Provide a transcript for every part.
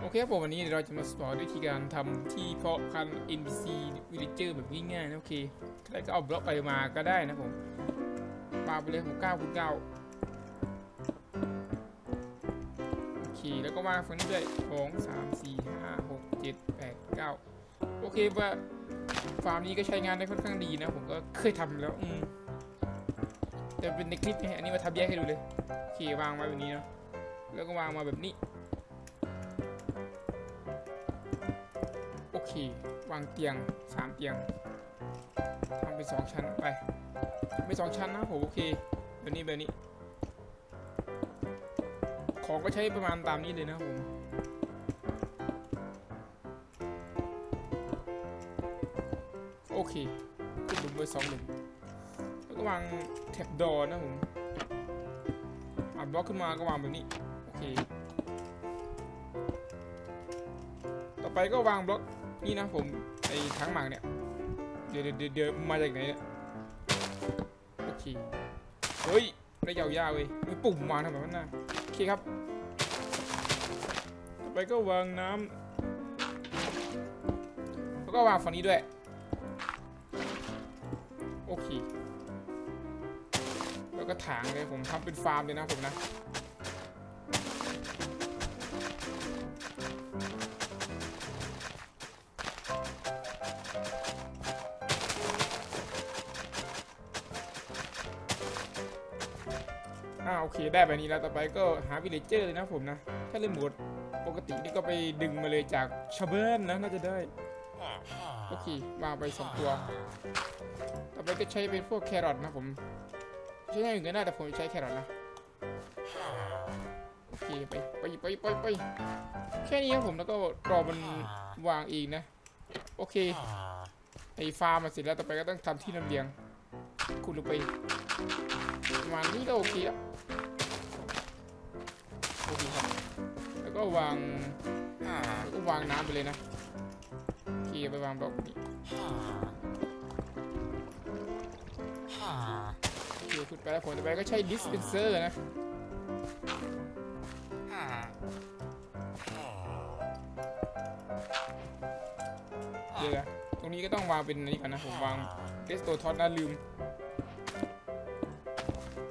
โอเคครับผมวันนี้เราจะมาสอนวิธีการทำที่เพาะพันธุ์ NPC Villager แบบง่ายๆนะโอเคแล้วก็เอาบล็อกไปมาก็ได้นะผมปาไปเลยผมเก้าคูณเก้าโอเคแล้วก็มาฝั่งนี้ด้วยสองสามสี่ห้าหกเจ็ดแปดเก้าโอเคว่าฟาร์มนี้ก็ใช้งานได้ค่อนข้างดีนะ ผมก็เคยทำแล้วอืมแต่เป็นในคลิปไงอันนี้มาทำแยกให้ดูเลยโอเควางมาแบบนี้เนาะแล้วก็วางมาแบบนี้ วางเตียงสามเตียงทำเป็นสองชั้นไปไม่สองชั้นนะผมโอเคแบบนี้แบบนี้ ของก็ใช้ประมาณตามนี้เลยนะผมโอเคขึ้นหลุมไปสองหลุมแล้วก็วางแท็บดอนะผมอ่าบล็อกขึ้นมาก็วางแบบนี้โอเคต่อไปก็วางบล็อก นี่นะผมไอ้ทั้งหมากเนี่ย เดี๋ยวเดี๋ยวเดี๋ยวมาจากไหนเนี่ยโอเคเฮ้ยระยาวๆเว้ยมีปุ่มวาทำแบบนั้นนะโอเคครับ ต่อไปก็วางน้ำแล้วก็วางฝั่งนี้ด้วย โอเค แล้วก็ถางเลยผมทำเป็นฟาร์มเลยนะผมนะ อ่าโอเคได้แบบนี้แล้วต่อไปก็หาวิลเลเจอร์เลยนะผมนะ ถ้าเล่นโหมดปกตินี่ก็ไปดึงมาเลยจากชาวบ้านนะน่าจะได้ โอเควางไปสองตัว ต่อไปก็ใช้เป็นพวกแครอทนะผม ใช้อย่างอื่นก็ได้แต่ผมใช้แครอทนะโอเคไปไปไปไปไปแค่นี้ครับผมแล้วก็รอมันวางเองนะ โอเคไอ้ฟาร์มมาเสร็จแล้วต่อไปก็ต้องทำที่ลำเลียง ขุดลงไปประมาณนี้ก็โอเคแล้วโอเคครับแล้วก็วางแล้วก็วางน้ำไปเลยนะโอเคไปวางบล็อกนี้โอเคขุดไปแล้วผมต่อไปก็ใช้ดิสเพนเซอร์นะเดี๋ยวนะตรงนี้ก็ต้องวางเป็นนนี้ก่อนนะผมวางเดสโตทอสนะลืม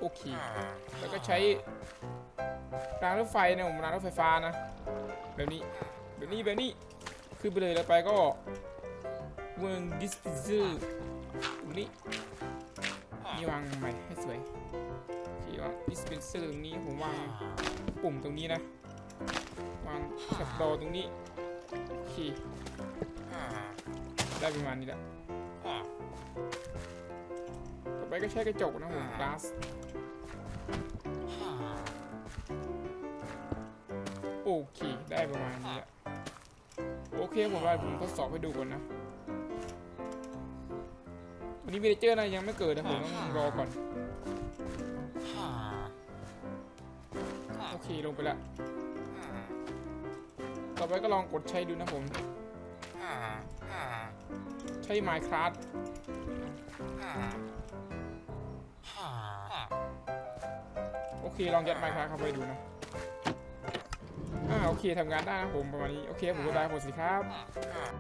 โอเค แล้วก็ใช้รางรถไฟนะผมรางรถไฟฟ้านะ แบบนี้ แบบนี้ แบบนี้ ขึ้นไปเลยแล้วไปก็เวิร์งดิสเพนเซอร์ตรงนี้นี่วางใหม่ให้สวยโอเควางดิสเพนเซอร์ตรงนี้ผมวางปุ่มตรงนี้นะ วางแท็บดอตรงนี้โอเคได้ประมาณนี้แหละต่อ ไปก็ใช้กระจกนะผม glass โอเค ได้ประมาณนี้แหละโอเคผมว่าผมทดสอบให้ดูก่อนนะวันนี้วิลเจอร์นะยังไม่เกิดนะผมต้องรอก่อน โอเคลงไปละต่อไปก็ลองกดใช้ดูนะผม ใช้ Minecraft โอเคลองยัดไมค์ครับเข้าไปดูนะอ่าโอเคทำงานได้นะผมประมาณนี้ โอเคผมก็ได้ผมสิครับ